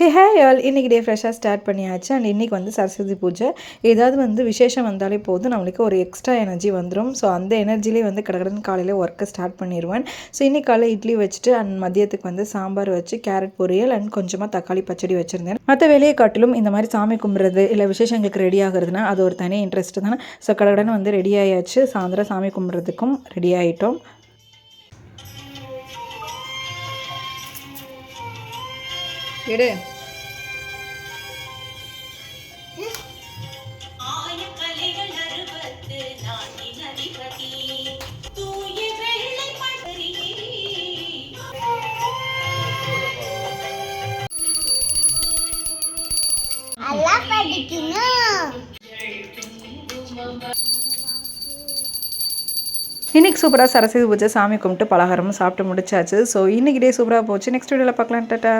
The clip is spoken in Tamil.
ஹே ஹே ஆல் இன்றைக்கி டே ஃப்ரெஷ்ஷாக ஸ்டார்ட் பண்ணியாச்சு. அண்ட் இன்றைக்கி வந்து சரஸ்வதி பூஜை. ஏதாவது வந்து விசேஷம் வந்தாலே போதும். நம்மளுக்கு ஒரு எக்ஸ்ட்ரா எனர்ஜி வந்துடும் ஸோ அந்த எனர்ஜிலே வந்து கடகடன் காலையில் ஒர்க்கை ஸ்டார்ட் பண்ணிடுவேன் ஸோ இன்றைக்கி காலையில் இட்லி வச்சுட்டு அண்ட் மதியத்துக்கு வந்து சாம்பார் வச்சு கேரட் பொரியல் அண்ட் கொஞ்சமாக தக்காளி பச்சடி வச்சுருந்தேன். மற்ற வேலையை காட்டிலும் இந்த மாதிரி சாமி கும்பிட்றது இல்லை விசேஷங்களுக்கு ரெடி ஆகுறதுனா அது ஒரு தனி இன்ட்ரெஸ்ட் தானே. ஸோ கடகடன் வந்து ரெடி ஆயாச்சு. சாயந்தரம் சாமி கும்பிட்றதுக்கும் ரெடி ஆகிட்டோம் எடு. நல்லா படிக்கணும். இன்றைக்கி சூப்பராக சரஸ்வதி பூஜை சாமி கும்பிட்டு பலகாரமும் சாப்பிட்டு முடிச்சாச்சு. ஸோ இன்றைக்கி டே சூப்பராக போச்சு. நெக்ஸ்ட் வீடியோவில் பார்க்கலாம். டாட்டா